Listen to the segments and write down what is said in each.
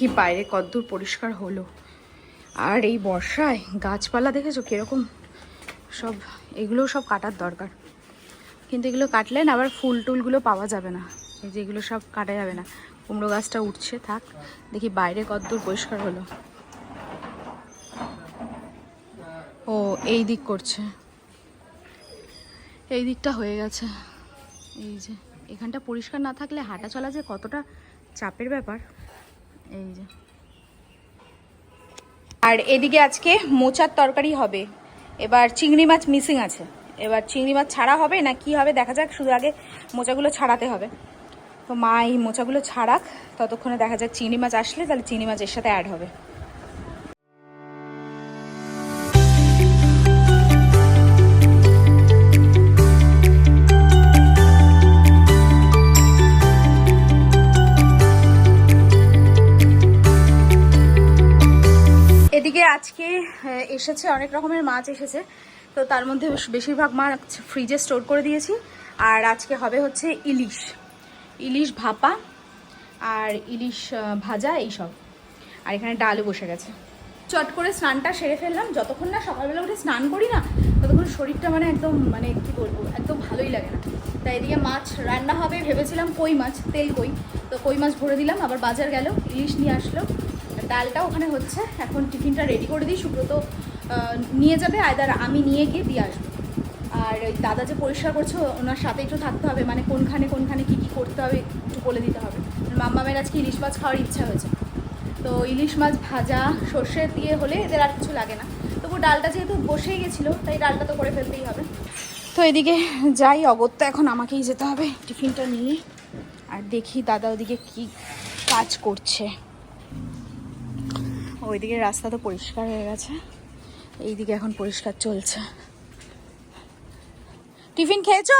দেখি বাইরে কদ্দূর পরিষ্কার হলো। আর এই বর্ষায় গাছপালা দেখেছ কীরকম? সব, এগুলো সব কাটার দরকার। কিন্তু এগুলো কাটলে না আবার ফুল টুলগুলো পাওয়া যাবে না। এই যে এগুলো সব কাটা যাবে না। কুমড়ো গাছটা উঠছে, থাক। দেখি বাইরে কদ্দূর পরিষ্কার হলো। ও, এই দিক করছে। এই দিকটা হয়ে গেছে। এই যে, এখানটা পরিষ্কার না থাকলে হাঁটা চলা যে কতটা চাপের ব্যাপার। আর এদিকে আজকে মোচার তরকারি হবে। এবার চিংড়ি মাছ মিসিং আছে। এবার চিংড়ি মাছ ছাড়া হবে না কি হবে দেখা যাক, শুধু আগে মোচাগুলো ছাড়াতে হবে। তো মা এই মোচাগুলো ছাড়াক, ততক্ষণে দেখা যাক চিংড়ি মাছ আসলে তাহলে চিংড়ি মাছ এর সাথে অ্যাড হবে। আজকে এসেছে, অনেক রকমের মাছ এসেছে। তো তার মধ্যে বেশ- বেশিরভাগ মাছ ফ্রিজে স্টোর করে দিয়েছি। আর আজকে হবে হচ্ছে ইলিশ। ইলিশ ভাপা আর ইলিশ ভাজা এইসব। আর এখানে ডালও বসে গেছে। চট করে স্নানটা সেরে ফেললাম। যতক্ষণ না সকালবেলা উঠে স্নান করি না, ততক্ষণ শরীরটা মানে একদম মানে কী বলব, একদম ভালোই লাগে না। তাই এদিকে মাছ রান্না হবে, ভেবেছিলাম কই মাছ, তেল কই। তো কই মাছ ভরে দিলাম, আবার বাজার গেল, ইলিশ নিয়ে আসলো। ডালটা ওখানে হচ্ছে। এখন টিফিনটা রেডি করে দিই। সুব্রত নিয়ে যাবে। আয়দার আমি নিয়ে গিয়ে দিয়ে আসব। আর ওই দাদা যে পরিষ্কার করছে, ওনার সাথে একটু থাকতে হবে। মানে কোনখানে কোনখানে কী কী করতে হবে একটু বলে দিতে হবে। মাম্মামের আজকে ইলিশ মাছ খাওয়ার ইচ্ছা হয়েছে। তো ইলিশ মাছ ভাজা সর্ষে দিয়ে হলে এদের আর কিছু লাগে না। তবু ডালটা যেহেতু বসেই গেছিল, তাই ডালটা তো করে ফেলতেই হবে। তো এদিকে যাই, অগত্যা এখন আমাকেই যেতে হবে টিফিনটা নিয়ে। আর দেখি দাদা ওদিকে কি কাজ করছে। ওইদিকে রাস্তা তো পরিষ্কার হয়ে গেছে। এইদিকে এখন পরিষ্কার চলছে। টিফিন খেয়েছো?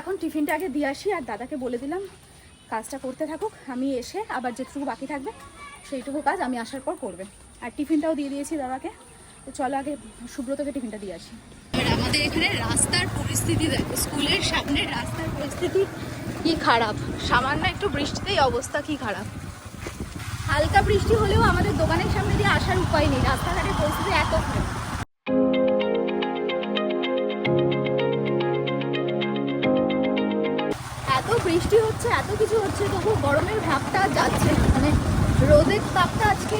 এখন টিফিনটা আগে দিয়ে আসি, আর দাদাকে বলে দিলাম, কাজটা করতে থাকুক, আমি এসে আবার যেটুকু বাকি থাকবে, সেইটুকু কাজ আমি আসার পর করবে। আর টিফিনটাও দিয়ে দিয়েছি দাদাকে, তো চলো আগে সুব্রতকে টিফিনটা দিয়ে আসি। আমাদের এখানে রাস্তার পরিস্থিতি দেখো, স্কুলের সামনে রাস্তার পরিস্থিতি কি খারাপ? সামান্য একটু বৃষ্টিতেই অবস্থা কি খারাপ? হালকা বৃষ্টি হলেও আমাদের দোকানের সামনে দিয়ে আসার উপায় নেই রাস্তাঘাটের পরিস্থিতি এত খারাপ এত বৃষ্টি হচ্ছে এত কিছু হচ্ছে তবু গরমের ভাবটা যাচ্ছে মানে রোদের তাপটা আজকে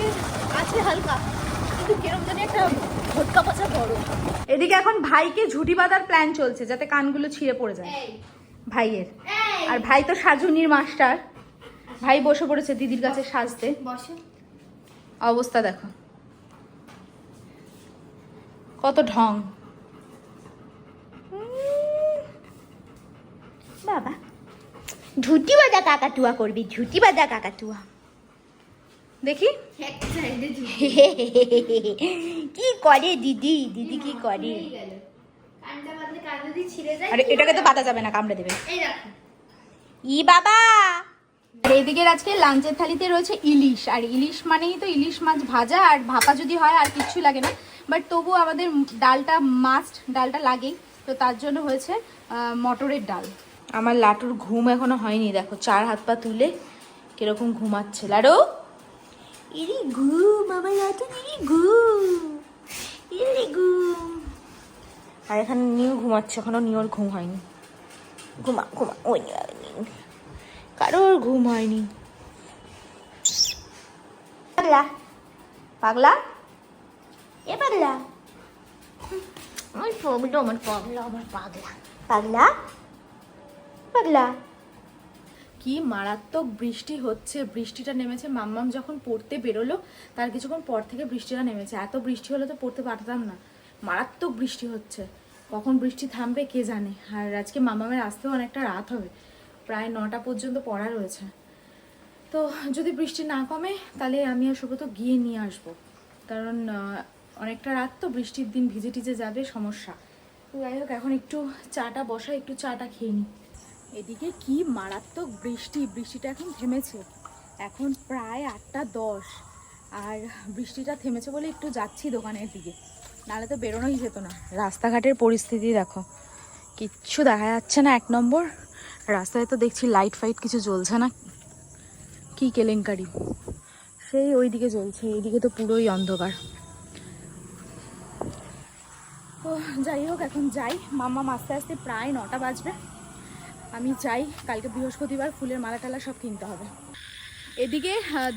আছে হালকা কিন্তু কেরম জানি একটা ভটকা পচা গরম। এদিকে এখন ভাইকে ঝুটি বাঁধার প্ল্যান চলছে যাতে কানগুলো ছিঁড়ে পড়ে যায়। ভাইয়ের। আর ভাই তো সাজুনির মাস্টার ভাই বসে পড়েছে দিদির কাছে সাজতে। অবস্থা দেখো। কত ঢং। বাবা। ঝুটি বাজা কাকাতুয়া করবি ঝুটি বাজা কাকাতুয়া দেখি। কি করে দিদি? দিদি কি করে? আরে এটাকে তো বাতা যাবে না কামড়ে দেবে। ই বাবা! আর এদিকে আজকে লাঞ্চের থালিতে রয়েছে ইলিশ। আর ইলিশ মানেই তো ইলিশ মাছ ভাজা আর ভাপা যদি হয় আর কিচ্ছু লাগে না। বাট তবু আমাদের ডালটা মাস্ট ডালটা লাগেই। তো তার জন্য হয়েছে মটরের ডাল। আমার লাটুর ঘুম এখনও হয়নি দেখো চার হাত পা তুলে কীরকম ঘুমাচ্ছে। লাডু ইরি ঘুম আমার রাত ইরি ঘুম ইরি ঘুম। আর এখানে নিউ ঘুমাচ্ছে এখনও নিউর ঘুম হয়নি। ঘুমা ঘুমা ওই কারোর ঘুম হয়নি। পাগলা? পাগলা? এ পাগলা? আমার পাগলা আমার পাগলা আমার পাগলা। পাগলা? পাগলা? কি মারাত্মক বৃষ্টি হচ্ছে। বৃষ্টিটা নেমেছে মাম্মাম যখন পড়তে বেরোলো তার কিছুক্ষণ পর থেকে বৃষ্টিটা নেমেছে। এত বৃষ্টি হলে তো পড়তে পারতাম না। মারাত্মক বৃষ্টি হচ্ছে। কখন বৃষ্টি থামবে কে জানে? আর আজকে মামামের আসতেও অনেকটা রাত হবে। প্রায় নটা পর্যন্ত পড়া রয়েছে। তো যদি বৃষ্টি না কমে, তাহলে আমি আর সুব্রত গিয়ে নিয়ে আসব। কারণ অনেকটা রাত তো বৃষ্টির দিন ভিজে টিজে যাবে, সমস্যা। তো যাই হোক, এখন একটু চাটা বসা একটু চাটা খেয়ে নিই। এদিকে কি মারাত্মক বৃষ্টি, বৃষ্টিটা এখন থেমেছে। এখন প্রায় আটটা দশ, আর বৃষ্টিটা থেমেছে বলে একটু যাচ্ছি দোকানের দিকে। নাহলে তো বেরোনোই যেত না। রাস্তাঘাটের পরিস্থিতি দেখো। কিচ্ছু দেখা যাচ্ছে না এক নম্বর। রাস্তায় তো দেখছি লাইট ফাইট কিছু জ্বলছে না। কি কেলেঙ্কারি। সেই ওই ওইদিকে জ্বলছে, এইদিকে তো পুরোই অন্ধকার। তো যাই হোক, এখন যাই। মাম্মা আস্তে আস্তে প্রায় নটা বাজবে। আমি চাই কালকে বৃহস্পতিবার ফুলের মালা টালা সব কিনতে হবে। এদিকে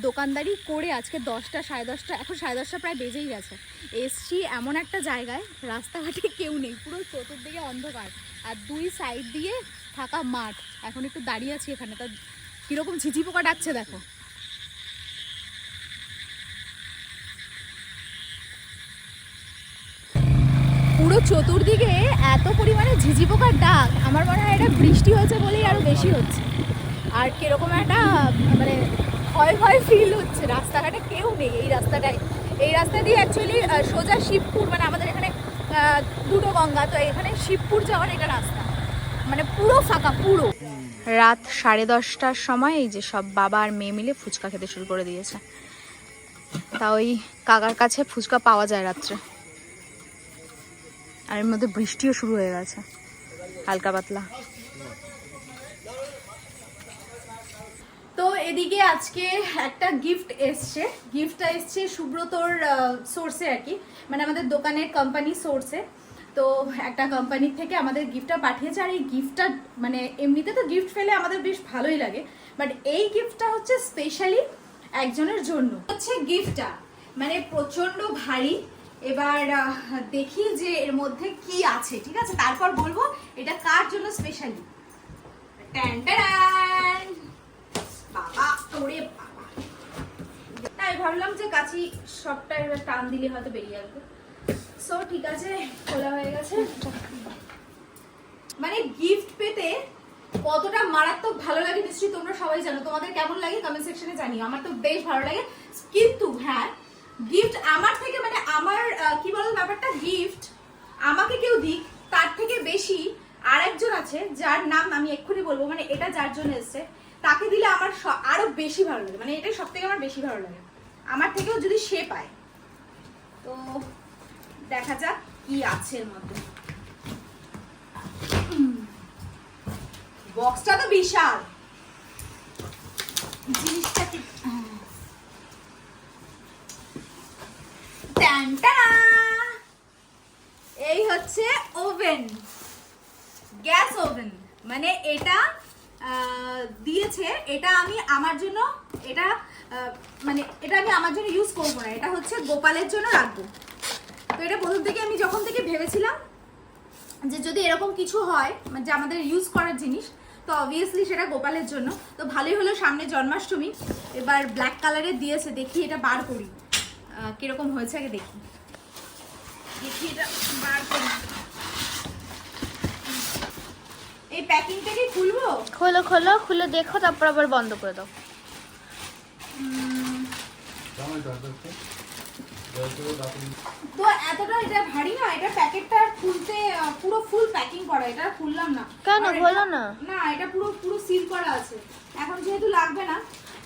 দোকানদারি করে আজকে দশটা, সাড়ে দশটা, এখন সাড়ে দশটা প্রায় বেজেই গেছে। এসছি এমন একটা জায়গায়, রাস্তাঘাটে কেউ নেই, পুরো চতুর্দিকে অন্ধকার। আর দুই সাইড দিয়ে থাকা মাঠ। এখন একটু দাঁড়িয়ে আছি এখানে। তা কীরকম ঝিঝি পোকা ডাকছে দেখো। পুরো চতুর্দিকে এত পরিমাণে ঝিঝি পোকার ডাক। আমার মনে হয় এটা বৃষ্টি হয়েছে বলেই আরও বেশি হচ্ছে। আর কীরকম একটা মানে ভয় ভয় ফিল হচ্ছে। রাস্তাঘাটে কেউ নেই এই রাস্তাটায়। এই রাস্তা দিয়ে অ্যাকচুয়ালি সোজা শিবপুর মানে আমাদের এখানে দুটো গঙ্গা, তো এখানে শিবপুর যাওয়ার এটা রাস্তা। মানে পুরো ফাঁকা, পুরো। রাত সাড়ে দশটার সময় এই যে সব বাবা আর মেয়ে মিলে ফুচকা খেতে শুরু করে দিয়েছে। তা ওই কাকার কাছে ফুচকা পাওয়া যায় রাত্রে। আর এর মধ্যে বৃষ্টিও শুরু হয়ে গেছে, হালকা পাতলা তো এদিকে আজকে একটা গিফট এসছে। গিফটটা এসছে সুব্রতর সোর্সে আর কি। মানে আমাদের দোকানের কোম্পানি সোর্সে তো একটা কোম্পানি থেকে আমাদের গিফটটা পাঠিয়েছে আর এই গিফটটা মানে এমনিতে তো গিফট ফেলে আমাদের বেশ ভালোই লাগে। বাট এই গিফটটা হচ্ছে স্পেশালি একজনের জন্য। হচ্ছে গিফটটা মানে প্রচণ্ড ভারী। এবার দেখি যে এর মধ্যে কি আছে, ঠিক আছে? তারপর বলব এটা কার জন্য স্পেশালি ট্যান ট্যান না ভাবলাম যে কাছি সবটা এবার টান দিলে হয়তো বেরিয়ে আসবে। সো ঠিক আছে, খোলা হয়ে গেছে। মানে গিফট পেতে কতটা মারাত্মক ভালো লাগে নিশ্চয়ই তোমরা সবাই জানো। তোমাদের কেমন লাগে কমেন্ট সেকশনে জানিও। আমার তো বেশ ভালো লাগে। কিন্তু হ্যাঁ গিফট আমার থেকে মানে আমার কি বলতো ব্যাপারটা? গিফট আমাকে কেউ দিক, তার থেকে বেশি আরেকজন আছে যার নাম আমি এক্ষুনি বলব। মানে এটা যার জন্য এসছে। তাকে দিলে আমার আরও বেশি ভালো লাগে। মানে এটাই সব থেকে আমার বেশি ভালো লাগে। আমার থেকেও যদি সে পায়, তো দেখা যাক কি আছে এর মধ্যে। বক্সটা তো বিশাল। জিনিসটা কি টানা! এই হচ্ছে ওভেন। Gas oven. মানে এটা দিয়েছে, এটা আমি আমার জন্য, এটা মানে এটা আমি আমার জন্য ইউজ করব না, এটা হচ্ছে গোপালের জন্য রাখব। তো এটা প্রথম থেকে আমি যখন থেকে ভেবেছিলাম যে যদি এরকম কিছু হয় মানে যে আমাদের ইউজ করার জিনিস, তো অবভিয়াসলি সেটা গোপালের জন্য। তো ভালোই হলো সামনে জন্মাষ্টমী, এবার ব্ল্যাক কালারের দিয়েছে, দেখি এটা বার করি। কীরকম হয়েছে আগে দেখি। দেখি এটা বার করি। এই প্যাকিংটাকে খুলবো? খোলো খোলো খুলে দেখো তারপর আবার বন্ধ করে দাও। তো এতটা এটা ভারী না এটা প্যাকেটটা খুলতে পুরো ফুল প্যাকিং করা এটা খুললাম না। কেন? আর না? না এটা পুরো পুরো সিল করা আছে। এখন যেহেতু লাগবে না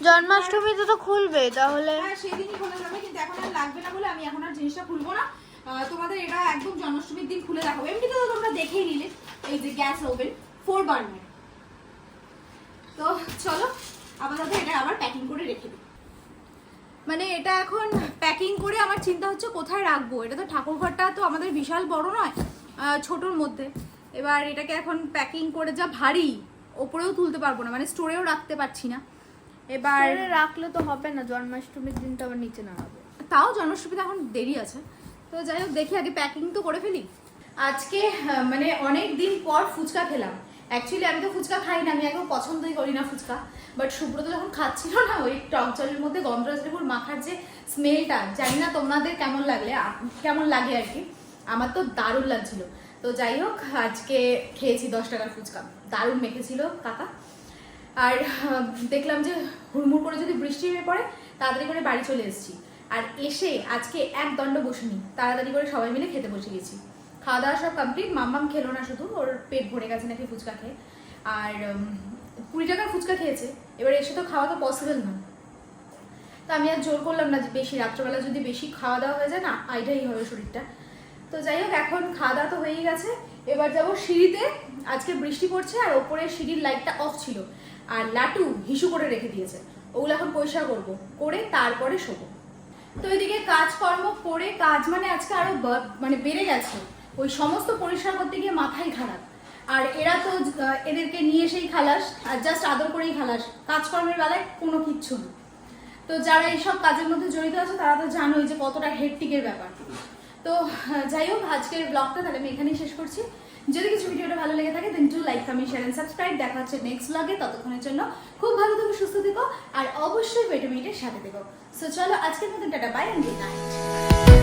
জন্মাষ্টমীতে তো খুলবে তাহলে। হ্যাঁ সেদিনই খোলা যাবে কিন্তু এখন আর লাগবে না বলে আমি এখন আর জিনিসটা খুলবো না। তোমাদের এটা একদম জন্মাষ্টমীর দিন খুলে দেখাবো। এমনিতে তো তোমরা দেখেই নিলে এই যে গ্যাস ওভেন। ফোর বার্নার তো চলো আপাতত এটা আবার প্যাকিং করে রেখে দিই। মানে এটা এখন প্যাকিং করে আমার চিন্তা হচ্ছে কোথায় রাখব? এটা তো ঠাকুর ঘরটা তো আমাদের বিশাল বড় নয় ছোটোর মধ্যে। এবার এটাকে এখন প্যাকিং করে যা ভারী ওপরেও তুলতে পারব না মানে স্টোরেও রাখতে পারছি না। এবার রাখলে তো হবে না জন্মাষ্টমীর দিন তো আবার নিচে নামাবে। তাও জন্মাষ্টমীতে এখন দেরি আছে। তো যাই হোক দেখি আগে প্যাকিং তো করে ফেলি। আজকে মানে অনেক দিন পর ফুচকা খেলাম। অ্যাকচুয়ালি আমি তো ফুচকা খাই না, আমি একদম পছন্দই করি না ফুচকা। বাট সুব্রত যখন খাচ্ছিল না, ওই টক জলের মধ্যে গন্ধরাজ লেবুর মাখার যে স্মেলটা জানি না তোমাদের কেমন লাগলে কেমন লাগে আর কি। আমার তো দারুণ লাগছিল। তো যাই হোক, আজকে খেয়েছি দশ টাকার ফুচকা। দারুণ মেখেছিল কাকা। আর দেখলাম যে হুড়মুড় করে যদি বৃষ্টি হয়ে পড়ে, তাড়াতাড়ি করে বাড়ি চলে এসেছি। আর এসে আজকে এক দণ্ড বসিনি, তাড়াতাড়ি করে সবাই মিলে খেতে বসে গেছি। খাওয়া দাওয়া সব কমপ্লিট মাম্মাম খেলো না শুধু, ওর পেট ভরে গেছে নাকি ফুচকা খেয়ে। আর কুড়ি টাকার ফুচকা খেয়েছে, এবার এসে তো খাওয়া তো পসিবল না। তো আমি আর জোর করলাম না যে বেশি, রাত্রবেলা যদি বেশি খাওয়া দাওয়া হয়ে যায়, না আইটাই হবে শরীরটা। তো যাই হোক, এখন খাওয়া দাওয়া তো হয়েই গেছে। এবার যাব সিঁড়িতে, আজকে বৃষ্টি পড়ছে আর ওপরে সিঁড়ির লাইটটা অফ ছিল। আর লাটু হিসু করে রেখে দিয়েছে। ওগুলো এখন পরিষ্কার করব, করে তারপরে শোবো। তো এদিকে কাজকর্ম করে, কাজ মানে আজকে আরও মানে বেড়ে গেছে। ওই সমস্ত পরিষ্কার করতে গিয়ে মাথাই খারাপ। আর এরা তো এদেরকে নিয়ে এসেই খালাস, আর জাস্ট আদর করেই খালাস। কাজকর্মের বেলায় কোনো কিচ্ছু না। তো যারা এইসব কাজের মধ্যে জড়িত আছে, তারা তো জানোই যে কতটা হেডটিকের ব্যাপার। তো যাই হোক, আজকের ব্লগটা তাহলে আমি এখানেই শেষ করছি। যদি কিছু ভিডিওটা ভালো লেগে থাকে then to like comment share and subscribe দেখা হচ্ছে নেক্সট ব্লগে ততক্ষণের জন্য খুব ভালো থেকো, সুস্থ থেকো, আর অবশ্যই ভিটামিনের সাথে থেকো। সো চলো, আজকের মতো tata bye and good night